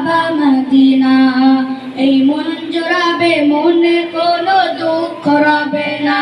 কাবা Medina. এই মন জোড়াবে মনে কোনো দুঃখ রবে না।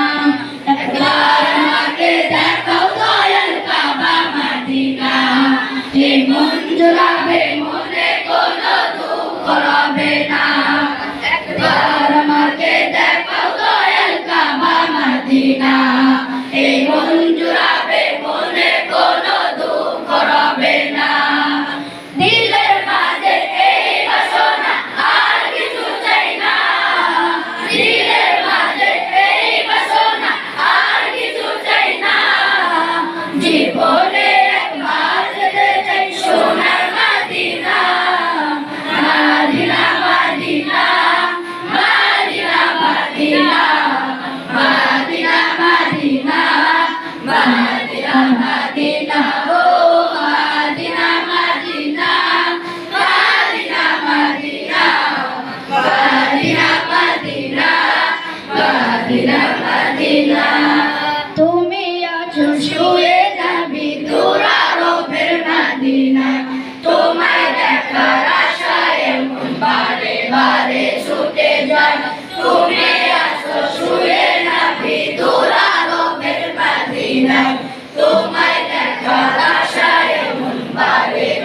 Krishna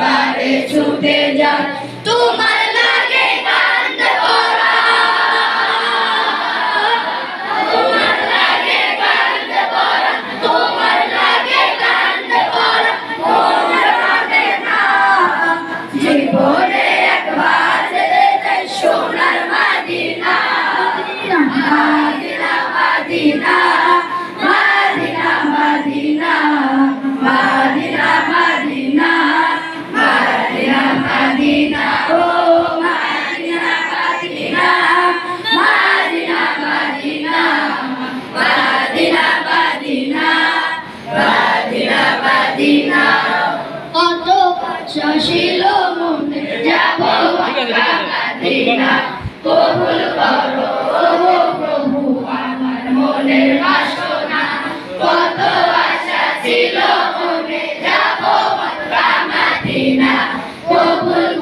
এবারে ছুটে যান তোমার 我不。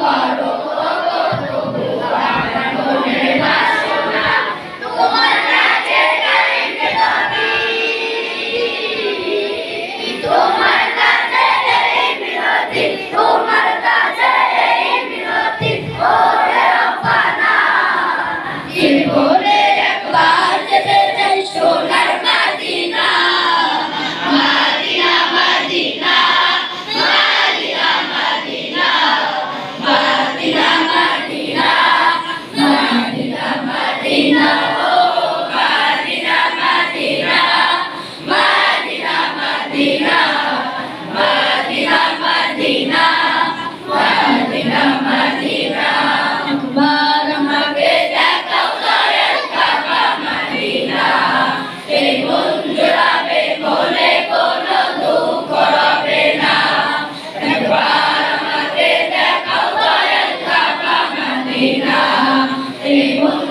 Amen.